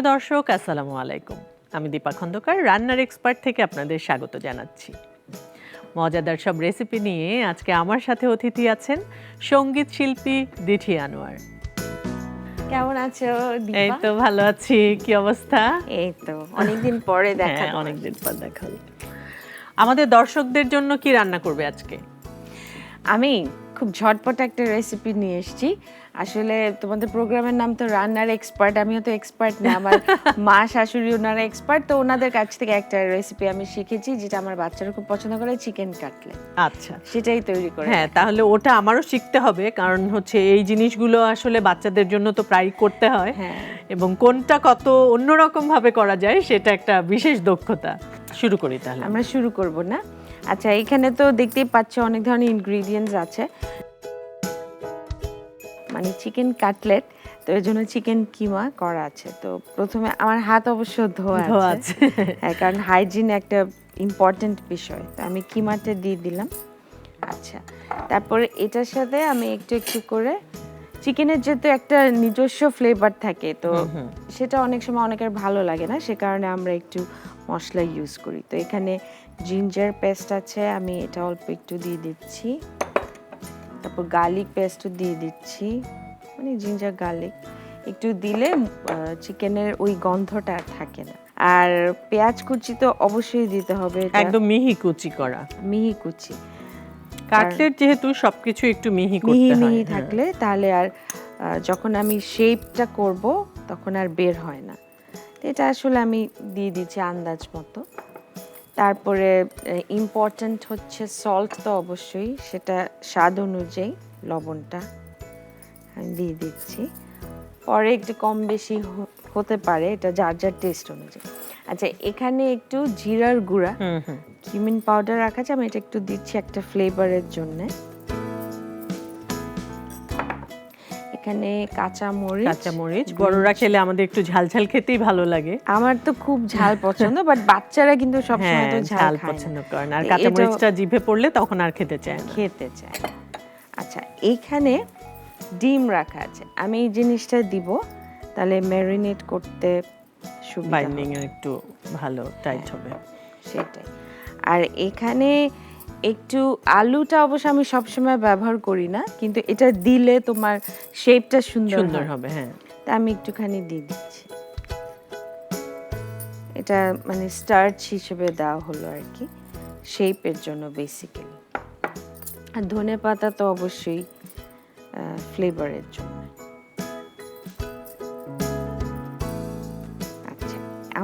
প্রিয় দর্শক আসসালামু আলাইকুম। আমি দীপা খন্দকার রান্নার এক্সপার্ট থেকে আপনাদের স্বাগত জানাচ্ছি। মজাদার সব রেসিপি নিয়ে আজকে আমার সাথে অতিথি আছেন সংগীত শিল্পী দিঠি আনোয়ার। কেমন আছো এই তো ভালো আছি। কি অবস্থা? এই তো অনেকদিন পরে দেখা হ্যাঁ অনেকদিন পর দেখা। আমাদের দর্শকদের জন্য কি রান্না করবে আজকে? আমি খুব ঝটপট একটা রেসিপি নিয়ে এসেছি। আসলে তোমাদের প্রোগ্রামের নাম তো রান্নার এক্সপার্ট আমিও তো এক্সপার্ট না আমার মা শাশুড়ি ওনারা এক্সপার্ট তো ওনাদের কাছ থেকে একটা রেসিপি আমি শিখেছি যেটা আমার বাচ্চারা খুব পছন্দ করে চিকেন কাটলে আচ্ছা। সেটাই তৈরি করে হ্যাঁ তাহলে ওটা আমারও শিখতে হবে কারণ হচ্ছে এই জিনিসগুলো আসলে বাচ্চাদের জন্য তো প্রায় করতে হয়। হ্যাঁ। এবং কোনটা কত অন্যরকম ভাবে করা যায় সেটা একটা বিশেষ দক্ষতা। শুরু করি তাহলে। আমরা শুরু করব না। আচ্ছা এখানে তো দেখতেই পাচ্ছ অনেক ধরনের ইনগ্রিডিয়েন্টস আছে। মানে চিকেন কাটলেট তো এর জন্য চিকেন কিমা করা আছে। তো প্রথমে আমার হাত অবশ্য ধোয়া আছে। হ্যাঁ কারণ হাইজিন একটা ইম্পর্ট্যান্ট বিষয়। তো আমি কিমাটা দিয়ে দিলাম। আচ্ছা তারপরে এটার সাথে আমি একটু একটু করে চিকেনের যেহেতু একটা নিজস্ব ফ্লেভার থাকে তো সেটা অনেক সময় অনেকের ভালো লাগে না সে কারণে আমরা একটু মশলা ইউজ করি। তো এখানে জিঞ্জার পেস্ট আছে আমি এটা অল্প একটু দিয়ে দিচ্ছি। তারপর গার্লিক পেস্ট দিয়ে দিচ্ছি। মানে জিঞ্জার গার্লিক একটু দিলে চিকেনের ওই গন্ধটা আর থাকে না। আর পেঁয়াজ কুচি তো অবশ্যই দিতে হবে একদম মিহি কুচি করা। মিহি কুচি। কাটলেট যেহেতু সবকিছু একটু মিহি মিহি করতে হয় মিহি হ্যাঁ। থাকলে তাহলে আর যখন আমি শেপটা করব তখন আর বের হয় না। এটা আসলে আমি দিয়ে দিচ্ছি আন্দাজ মতো। তারপরে ইম্পর্ট্যান্ট হচ্ছে সল্ট তো অবশ্যই সেটা স্বাদ অনুযায়ী লবণটা আমি দিয়ে দিচ্ছি। পরে একটু কম বেশি হতে পারে এটা যার যার টেস্ট অনুযায়ী। আচ্ছা এখানে একটু জিরার গুঁড়া কিমিন পাউডার রাখা আছে আমি এটা একটু দিচ্ছি একটা ফ্লেভারের জন্য। এখানে কাঁচা মরিচ কাঁচা মরিচ বড়রা খেলে আমাদের একটু ঝাল ঝাল খেতেই ভালো লাগে। আমার তো খুব ঝাল পছন্দ বাট বাচ্চারা কিন্তু সবসময় হ্যাঁ তো ঝাল ঝাল পছন্দ না। আর কাঁচা মরিচটা জিভে পড়লে তখন আর খেতে চায় খেতে চায় আচ্ছা এইখানে ডিম রাখা আছে। আমি এই জিনিসটা দিব তাহলে ম্যারিনেট করতে সুবিধা বাইন্ডিং একটু ভালো টাইট হবে। সেটাই। আর এখানে একটু আলুটা অবশ্য আমি সবসময় ব্যবহার করি না কিন্তু এটা দিলে তোমার শেপটা সুন্দর সুন্দর হবে হ্যাঁ। তা আমি একটুখানি দিয়ে দিচ্ছি। এটা মানে স্টার্চ হিসেবে দেওয়া হলো আর কি শেপের জন্য বেসিক্যালি আর ধনে পাতা তো অবশ্যই ফ্লেভারের জন্য।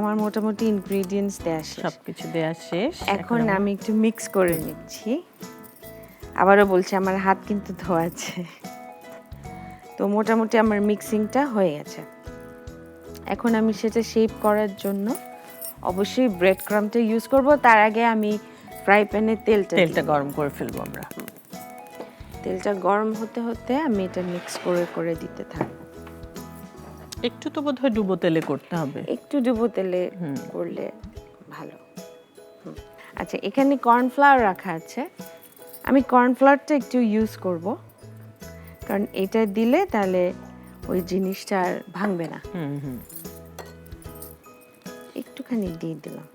আমার মোটামুটি ইনগ্রেডিয়েন্টস দেওয়া শেষ। সবকিছু দেওয়া শেষ। এখন আমি একটু মিক্স করে নিচ্ছি। আবারও বলছি আমার হাত কিন্তু ধোয়া আছে। তো মোটামুটি আমার মিক্সিংটা হয়ে গেছে। এখন আমি সেটা শেপ করার জন্য অবশ্যই ব্রেড ক্রামটা ইউজ করব। তার আগে আমি ফ্রাই প্যানে তেলটা তেলটা গরম করে ফেলব আমরা। তেলটা গরম হতে হতে আমি এটা মিক্স করে করে দিতে থাকব। একটু তো বোধহয় ডুবো তেলে করতে হবে। একটু ডুবো তেলে করলে ভালো। আচ্ছা এখানে কর্নফ্লাওয়ার রাখা আছে। আমি কর্নফ্লাওয়ারটা একটু ইউজ করব। কারণ এটা দিলে তাহলে ওই জিনিসটা আর ভাঙবে না। হুম হুম। একটুখানি দিয়ে দিলাম।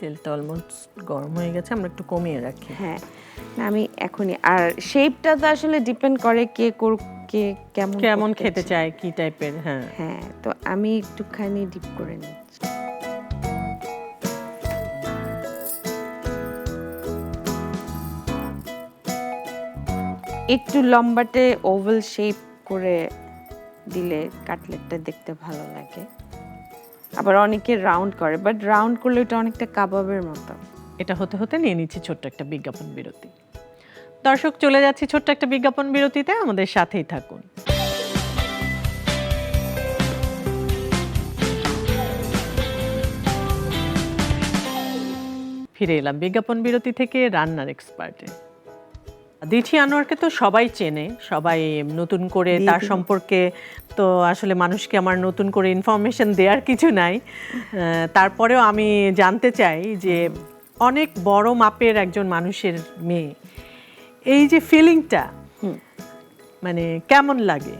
তেলটা অলমোস্ট গরম হয়ে গেছে আমরা একটু কমিয়ে রাখি। হ্যাঁ। না আমি এখনই। আর শেপটা তো আসলে ডিপেন্ড করে কে কে কেমন কেমন খেতে চায়। কি টাইপের হ্যাঁ। হ্যাঁ তো আমি একটুখানি ডিপ করে নিচ্ছি। একটু লম্বাটে ওভাল শেপ করে দিলে কাটলেটটা দেখতে ভালো লাগে। আবার অনেকে রাউন্ড করে বাট রাউন্ড করলে এটা অনেকটা কাবাবের মতো। এটা হতে হতে নিয়ে নিচ্ছি ছোট্ট একটা বিজ্ঞাপন বিরতি। দর্শক চলে যাচ্ছি ছোট্ট একটা বিজ্ঞাপন বিরতিতে। আমাদের সাথেই থাকুন। ফিরে এলাম বিজ্ঞাপন বিরতি থেকে রান্নার এক্সপার্টে দিঠি আনোয়ারকে তো সবাই চেনে সবাই নতুন করে তার সম্পর্কে তো আসলে মানুষকে আমার নতুন করে ইনফরমেশন দেওয়ার কিছু নাই। তারপরেও আমি জানতে চাই যে অনেক বড় মাপের একজন মানুষের মেয়ে এই যে ফিলিংটা মানে কেমন লাগে?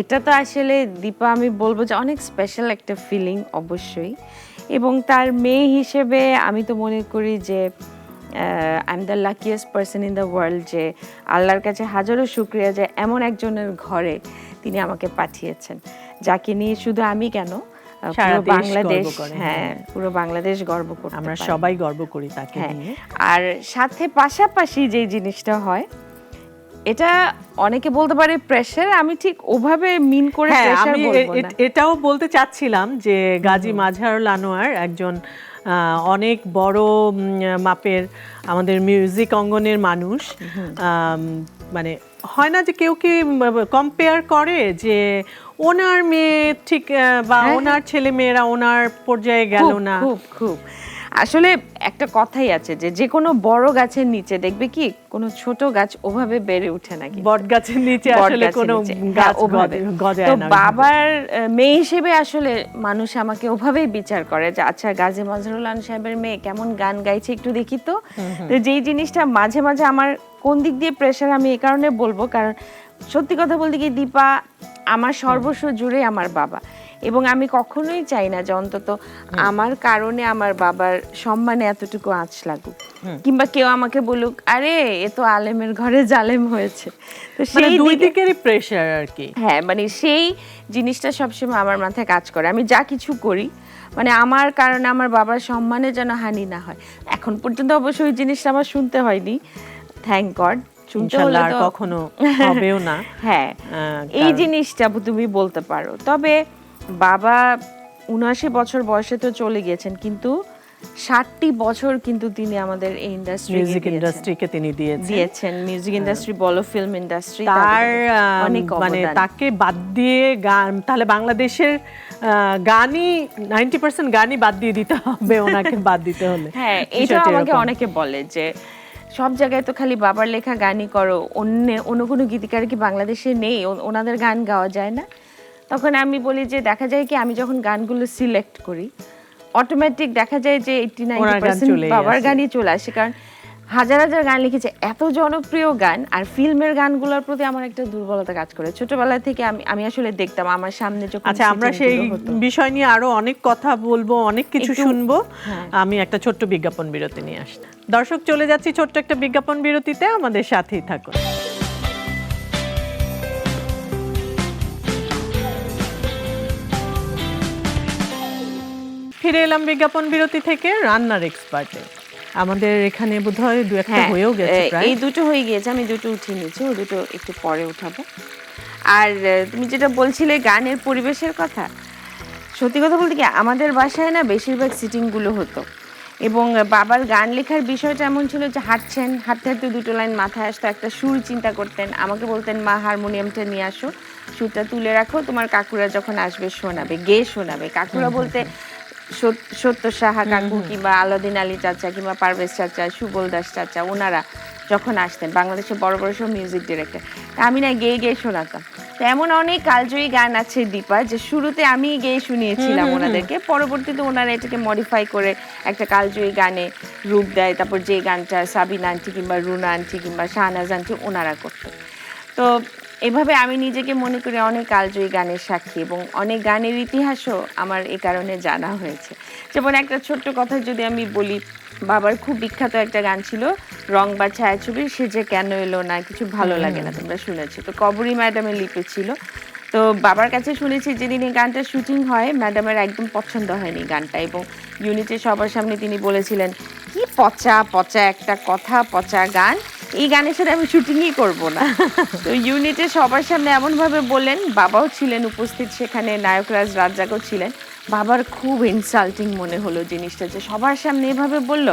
এটা তো আসলে দীপা আমি বলব যে অনেক স্পেশাল একটা ফিলিং অবশ্যই। এবং তার মেয়ে হিসেবে আমি তো মনে করি যে I am the luckiest person in the world যে আল্লাহর কাছে হাজারো শুক্রিয়া যে এমন একজনের ঘরে তিনি আমাকে পাঠিয়েছেন। যাকে নিয়ে শুধু আমি কেন পুরো বাংলাদেশ হ্যাঁ হ্যাঁ। পুরো বাংলাদেশ গর্ব করতে আমরা সবাই গর্ব করি তাকে হ্যাঁ নিয়ে। আর সাথে পাশাপাশি যে জিনিসটা হয় এটা অনেকে বলতে পারে প্রেশার আমি ঠিক ওভাবে মিন করে হ্যাঁ আমি এ- বলব না এটাও বলতে চাচ্ছিলাম যে গাজী মাজহারুল আনোয়ার একজন অনেক বড় মাপের আমাদের মিউজিক অঙ্গনের মানুষ। মানে হয় না যে কেউ কি কম্পেয়ার করে যে ওনার মেয়ে ঠিক বা হ্যাঁ, ওনার ছেলে মেয়েরা ওনার পর্যায়ে গেল না? খুব খুব। আসলে একটা কথাই আছে যে যে কোনো বড় গাছের নিচে দেখবে কি কোনো ছোট গাছ ওভাবে বেড়ে ওঠে না। বট গাছের নিচে আসলে কোনো গাছ হ্যাঁ, ওভাবে। গজে- গজায় তো বাবার মেয়ে হিসেবে আসলে মানুষ আমাকে ওভাবেই বিচার করে যে আচ্ছা গাজী মাজহারুল আন সাহেবের মেয়ে কেমন গান গাইছে একটু দেখি তো। তো যেই জিনিসটা মাঝে মাঝে আমার কোন দিক দিয়ে প্রেশার আমি এই কারণে বলব কারণ সত্যি কথা বলতে কি দীপা আমার সর্বস্ব জুড়ে আমার বাবা। এবং আমি কখনোই চাই না যে অন্তত আমার কারণে আমার বাবার সম্মানে এতটুকু আঁচ লাগুক। কিংবা কেউ আমাকে বলুক আরে এ তো আলেমের ঘরে জালেম হয়েছে। তো মানে সেই দুই দিকে- দিকেরই প্রেশার আর কি। হ্যাঁ মানে সেই জিনিসটা সবসময় আমার মাথায় কাজ করে। আমি যা কিছু করি মানে আমার কারণে আমার বাবার সম্মানে যেন হানি না হয়। এখন পর্যন্ত অবশ্য ওই জিনিসটা আমার শুনতে হয়নি। থ্যাংক গড আর কখনো হবেও না। হ্যাঁ এই জিনিসটা তুমি বলতে পারো। তবে বাবা উনআশি বছর বয়সে তো চলে গিয়েছেন কিন্তু ষাটটি বছর কিন্তু তিনি আমাদের এই ইন্ডাস্ট্রি মিউজিক ইন্ডাস্ট্রিকে তিনি দিয়েছেন। দিয়েছেন। মিউজিক ইন্ডাস্ট্রি বলো ফিল্ম ইন্ডাস্ট্রি তার অনেক মানে তাকে বাদ দিয়ে গান তাহলে বাংলাদেশের গানই নাইনটি পার্সেন্ট গানই বাদ দিয়ে দিতে হবে ওনাকে বাদ দিতে হলে। হ্যাঁ এটা আমাকে অনেকে বলে যে সব জায়গায় তো খালি বাবার লেখা গানই করো অন্য অন্য কোনো গীতিকার কি বাংলাদেশে নেই? ওনাদের গান গাওয়া যায় না। তখন আমি বলি যে দেখা যায় কি আমি যখন গানগুলো সিলেক্ট করি অটোমেটিক দেখা যায় যে এইটি নাইনটি পার্সেন্ট বাবার গানই চলে আসে। কারণ হাজার হাজার গান লিখেছে। এত জনপ্রিয় গান আর ফিল্মের গানগুলোর প্রতি আমার একটা দুর্বলতা কাজ করে। ছোটবেলা থেকে আমি আমি আসলে দেখতাম আমার সামনে যখন আচ্ছা আমরা সেই বিষয় নিয়ে আরও অনেক কথা বলব অনেক কিছু শুনব। হ্যাঁ। আমি একটা ছোট্ট বিজ্ঞাপন বিরতি নিয়ে আসছি। দর্শক চলে যাচ্ছি ছোট্ট একটা বিজ্ঞাপন বিরতিতে। আমাদের সাথেই থাকুন। ফিরে এলাম বিজ্ঞাপন বিরতি থেকে রান্নার এক্সপার্টে আমাদের এখানে বোধহয় দু একটা হ্যাঁ, হয়েও গেছে প্রায়। এই দুটো হয়ে গিয়েছে আমি দুটো উঠিয়ে নিয়েছি ও দুটো একটু পরে উঠাবো। আর তুমি যেটা বলছিলে গানের পরিবেশের কথা সত্যি কথা বলতে কি আমাদের বাসায় না বেশিরভাগ সিটিংগুলো হতো। এবং বাবার গান লেখার বিষয়টা এমন ছিল যে হাঁটছেন হাঁটতে হাঁটতে দুটো লাইন মাথায় আসতো একটা সুর চিন্তা করতেন আমাকে বলতেন মা হারমোনিয়ামটা নিয়ে আসো সুরটা তুলে রাখো তোমার কাকুরা যখন আসবে শোনাবে গে শোনাবে। কাকুরা বলতে সত্য সাহা কাকু কিংবা আলাদিন আলী চাচা কিংবা পারভেজ চাচা সুবল দাস চাচা ওনারা যখন আসতেন বাংলাদেশের বড় বড় সব মিউজিক ডিরেক্টর আমি না গেয়ে গেয়ে শোনাতাম। তো এমন অনেক কালজয়ী গান আছে দীপা যে শুরুতে আমি গেয়ে শুনিয়েছিলাম ওনাদেরকে পরবর্তীতে ওনারা এটাকে মডিফাই করে একটা কালজয়ী গানে রূপ দেয়। তারপর যে গানটা সাবিনা আন্টি কিংবা রুনা আন্টি কিংবা শাহনাজ আন্টি ওনারা করতো। তো এভাবে আমি নিজেকে মনে করি অনেক কালজয়ী গানের সাক্ষী এবং অনেক গানের ইতিহাসও আমার এ কারণে জানা হয়েছে। যেমন একটা ছোট্ট কথা যদি আমি বলি বাবার খুব বিখ্যাত একটা গান ছিল রং বা ছায়াছবি সে যে কেন এলো না কিছু ভালো লাগে না তোমরা শুনেছো। তো কবরী ম্যাডামের লিপি ছিল। তো বাবার কাছে শুনেছি যেদিন এই গানটা শুটিং হয় ম্যাডামের একদম পছন্দ হয়নি গানটা এবং ইউনিটে সবার সামনে তিনি বলেছিলেন কি পচা পচা একটা কথা পচা গান এই গানের সাথে আমি শুটিংই করব না। তো ইউনিটে সবার সামনে এমনভাবে বললেন বাবাও ছিলেন উপস্থিত সেখানে নায়করাজ রাজ্জাকও ছিলেন। বাবার খুব ইনসাল্টিং মনে হলো জিনিসটা যে সবার সামনে এভাবে বলল।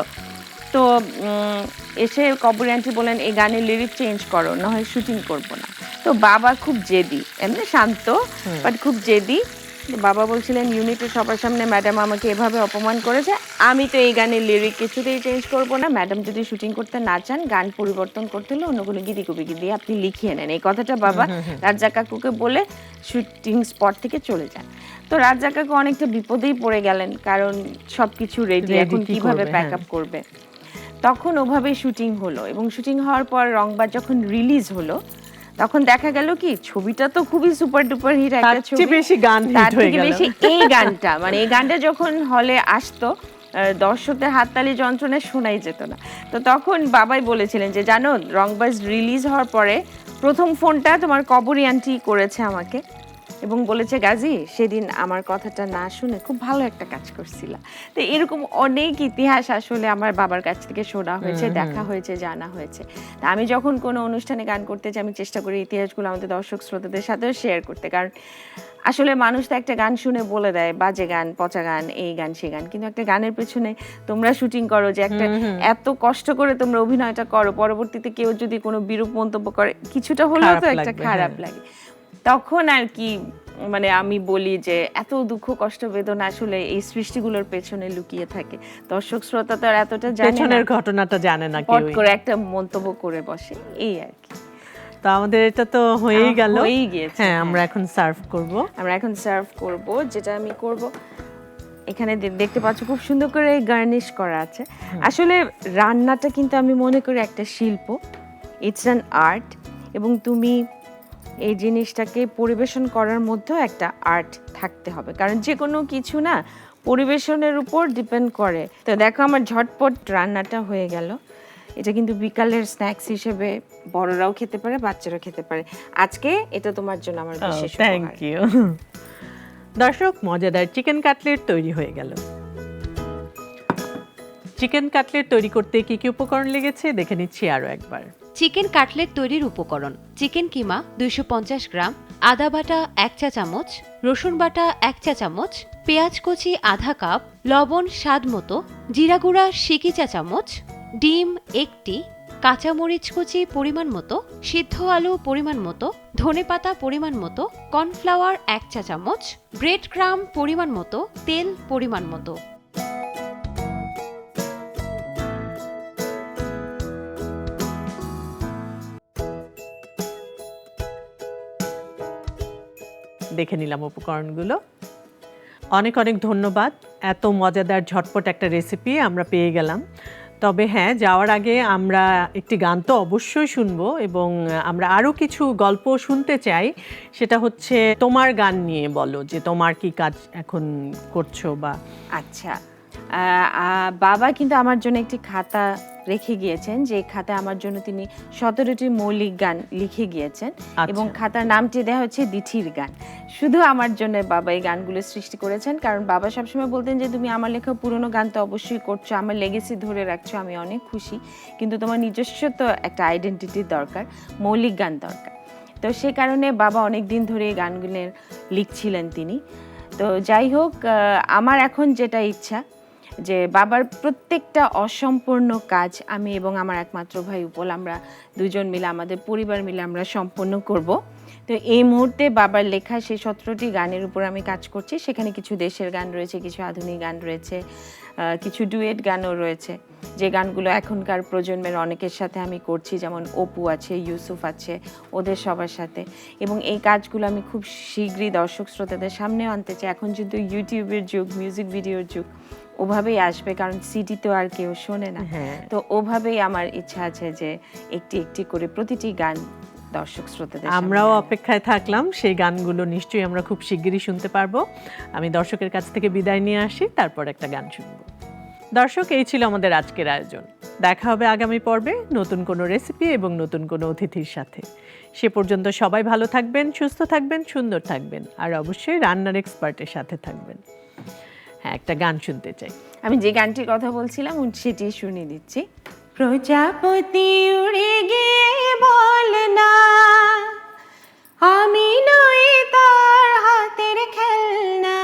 তো উম, এসে কবরী আন্টি বলেন এই গানের লিরিক চেঞ্জ করো না হয় শুটিং করব না। তো বাবা খুব জেদি এমনি শান্ত বাট খুব জেদি। বাবা বলছিলেন ইউনিটে সবার সামনে ম্যাডাম আমাকে এভাবে অপমান করেছে। আমি তো এই গানের লিরিক কিছুতেই চেঞ্জ করব না। ম্যাডাম যদি শুটিং করতে না চান গান পরিবর্তন করতে হলে অন্য কোনো গীতি কবি দিয়ে আপনি লিখিয়ে নেন। এই কথাটা বাবা রাজ্জাক কাকুকে বলে শুটিং স্পট থেকে চলে যান। তো রাজ্জাক কাকু অনেকটা বিপদেই পড়ে গেলেন কারণ সবকিছু রেডি Ready এখন কীভাবে প্যাক। আপ করবে? তখন ওভাবে শুটিং হলো এবং শুটিং হওয়ার পর রংবার যখন রিলিজ হলো তখন দেখা গেল কি ছবিটা তো খুবই সুপার ডুপার হিট একটা ছবি। বেশি গান তার হিট থেকে বেশি এই গানটা মানে এই গানটা যখন হলে আসতো দর্শকদের হাততালি যন্ত্রণায় শোনাই যেত না। তো তখন বাবাই বলেছিলেন যে জানো রংবাজ রিলিজ হওয়ার পরে প্রথম ফোনটা তোমার কবরী আন্টি করেছে আমাকে। এবং বলেছে গাজী সেদিন আমার কথাটা না শুনে খুব ভালো একটা কাজ করছিলা। তো এরকম অনেক ইতিহাস আসলে আমার বাবার কাছ থেকে শোনা হয়েছে দেখা হয়েছে জানা হয়েছে। তা আমি যখন কোনো অনুষ্ঠানে গান করতে যাই আমি চেষ্টা করি ইতিহাসগুলো আমাদের দর্শক শ্রোতাদের সাথেও শেয়ার করতে। কারণ আসলে মানুষ তো একটা গান শুনে বলে দেয় বাজে গান পচা গান এই গান সেই গান। কিন্তু একটা গানের পেছনে তোমরা শুটিং করো যে একটা এত কষ্ট করে তোমরা অভিনয়টা করো পরবর্তীতে কেউ যদি কোনো বিরূপ মন্তব্য করে কিছুটা হলেও তো একটা খারাপ হ্যাঁ। লাগে। তখন আর কি মানে আমি বলি যে এত দুঃখ কষ্ট বেদনা আসলে এই সৃষ্টিগুলোর পেছনে লুকিয়ে থাকে। দর্শক শ্রোতা তো আর এতটা জানে পেছনের ঘটনাটা জানে না কেউ করে একটা মন্তব্য করে বসে এই আর কি। তো আমাদের এটা তো হয়েই গেল। হয়েই গিয়েছে, হ্যাঁ হ্যাঁ। আমরা এখন সার্ভ করব। আমরা এখন সার্ভ করব যেটা আমি করব। এখানে দেখতে পাচ্ছ খুব সুন্দর করে গার্নিশ করা আছে। আসলে রান্নাটা কিন্তু আমি মনে করি একটা শিল্প। ইটস অ্যান আর্ট এবং তুমি এই জিনিসটাকে পরিবেশন করার মধ্যেও একটা আর্ট থাকতে হবে। কারণ যে কোনো কিছু না পরিবেশনের উপর ডিপেন্ড করে। তো দেখো আমার ঝটপট রান্নাটা হয়ে গেল। এটা কিন্তু বিকালের স্ন্যাক্স হিসেবে বড়রাও খেতে পারে বাচ্চারাও খেতে পারে। আজকে এটা তোমার জন্য আমার বিশেষ থ্যাংক ইউ দর্শক মজাদার চিকেন কাটলেট তৈরি হয়ে গেল। চিকেন কাটলেট তৈরি করতে কি কি উপকরণ লেগেছে দেখে নিচ্ছি আরও একবার। চিকেন কাটলেট তৈরির উপকরণ। চিকেন কিমা দুইশো পঞ্চাশ গ্রাম, আদা বাটা এক চা চামচ, রসুন বাটা এক চা চামচ, পেঁয়াজ কুচি আধা কাপ, লবণ স্বাদ মতো, জিরা গুঁড়া সিকি চা চামচ, ডিম একটি, কাঁচামরিচ কুচি পরিমাণ মতো, সিদ্ধ আলু পরিমাণ মতো ধনেপাতা পরিমাণ মতো, কর্নফ্লাওয়ার এক চা চামচ, ব্রেড ক্রাম পরিমাণ মতো, তেল পরিমাণ মতো। দেখে নিলাম উপকরণগুলো। অনেক অনেক ধন্যবাদ। এত মজাদার ঝটপট একটা রেসিপি আমরা পেয়ে গেলাম। তবে হ্যাঁ যাওয়ার আগে আমরা একটি গান তো অবশ্যই শুনব এবং আমরা আরও কিছু গল্প শুনতে চাই। সেটা হচ্ছে তোমার গান নিয়ে বলো যে তোমার কি কাজ এখন করছ বা আচ্ছা। বাবা কিন্তু আমার জন্য একটি খাতা রেখে গিয়েছেন যে খাতায় আমার জন্য তিনি সতেরোটি মৌলিক গান লিখে গিয়েছেন আচ্ছা। এবং খাতার নামটি দেওয়া হচ্ছে দিঠির গান। শুধু আমার জন্য বাবা এই গানগুলো সৃষ্টি করেছেন কারণ বাবা সবসময় বলতেন যে তুমি আমার লেখা পুরনো গান তো অবশ্যই করছ আমার লেগেসি ধরে রাখছো আমি অনেক খুশি। কিন্তু তোমার নিজস্ব তো একটা আইডেন্টিটির দরকার মৌলিক গান দরকার। তো সে কারণে বাবা অনেক দিন ধরে এই গানগুলোর লিখছিলেন তিনি। তো যাই হোক আমার এখন যেটা ইচ্ছা যে বাবার প্রত্যেকটা অসম্পূর্ণ কাজ আমি এবং আমার একমাত্র ভাই উপল আমরা দুজন মিলে, আমাদের পরিবার মিলে আমরা সম্পন্ন করব। তো এই মুহূর্তে বাবার লেখা সেই সতেরোটি গানের উপর আমি কাজ করছি। সেখানে কিছু দেশের গান রয়েছে, কিছু আধুনিক গান রয়েছে কিছু ডুয়েট গানও রয়েছে। যে গানগুলো এখনকার প্রজন্মের অনেকের সাথে আমি করছি, যেমন অপু আছে, ইউসুফ আছে, ওদের সবার সাথে। এবং এই কাজগুলো আমি খুব শীঘ্রই দর্শক শ্রোতাদের সামনেও আনতে চাই। এখন যেহেতু ইউটিউবের যুগ মিউজিক ভিডিওর যুগ। ওভাবেই আসবে কারণ সিডি তো আর কেউ শোনে না। হ্যাঁ। তো ওভাবেই আমার ইচ্ছা আছে যে একটি একটি করে প্রতিটি গান দর্শক শ্রোতাদের আমরাও অপেক্ষায় থাকলাম সেই গানগুলো নিশ্চয়ই আমরা খুব শিগগিরই শুনতে পারব। আমি দর্শকের কাছ থেকে বিদায় নিয়ে আসি তারপর একটা গান শুনব। দর্শক এই ছিল আমাদের আজকের আয়োজন। দেখা হবে আগামী পর্বে নতুন কোনো রেসিপি এবং নতুন কোনো অতিথির সাথে। সে পর্যন্ত সবাই ভালো থাকবেন সুস্থ থাকবেন সুন্দর থাকবেন আর অবশ্যই রান্নার এক্সপার্টের সাথে থাকবেন। একটা গান শুনতে চাই। আমি যে গানটির কথা বলছিলাম সেটি শুনিয়ে দিচ্ছি। প্রজাপতি উড়ে গিয়ে বল না আমি নই তার হাতের খেলনা।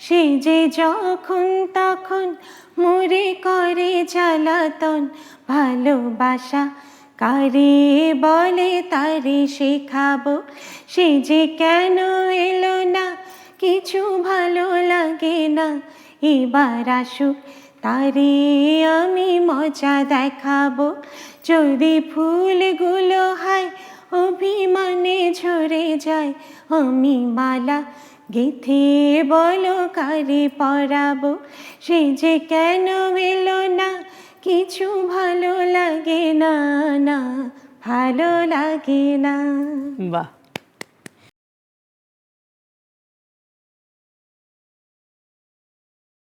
সে যে যখন তখন মরে করে জ্বালাতন ভালোবাসা কারে বলে তারে শেখাবো? সে যে কেন এলো না কিছু ভালো লাগে না। এবার আসুক, তারে আমি মজা দেখাবো। যদি ফুলগুলো হয়, অভিমানে ঝরে যায়। আমি মালা গেথে বলো কারে পরাবো। সে যে কেন এলো না, কিছু ভালো লাগে না না, ভালো লাগে না। বাহ।